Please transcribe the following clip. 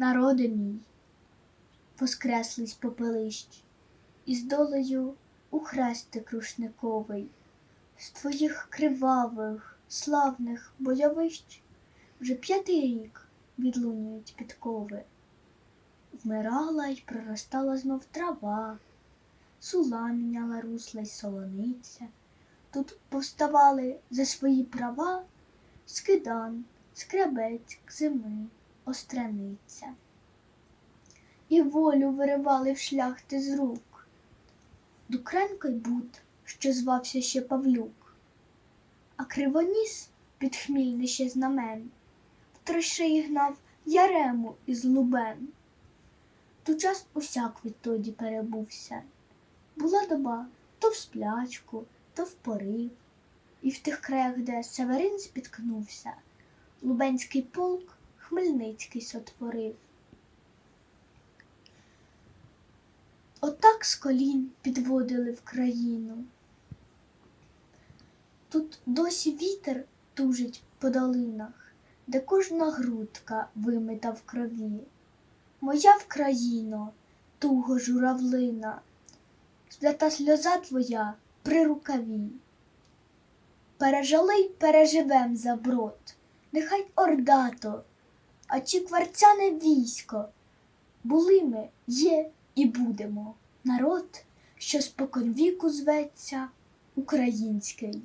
народи мій, воскреслись попелищ, із долею у хрестик рушниковий, з твоїх кривавих, славних бойовищ вже п'ятий рік відлунюють підкови. Вмирала й проростала знов трава, сула міняла русла й солониця. Тут повставали за свої права скидан, скребець, зими, остраниця. І волю виривали в шляхти з рук. Дукренко й Бут, що звався ще Павлюк, а кривоніс під хмільне ще знамен, в трошиї гнав Ярему із Лубен. Ту час усяк відтоді перебувся. Була доба то в сплячку, то в порив, і в тих краях, де Северин спіткнувся, Лубенський полк Хмельницький сотворив. Отак з колін підводили в країну. Тут досі вітер тужить по долинах, де кожна грудка вимита в крові. Моя Вкраїно, туго журавлина, свята сльоза твоя при рукаві. Пережили й переживем заброд, нехай ордато, а чи кварцяне військо. Були ми, є і будемо народ, що споконвіку зветься український.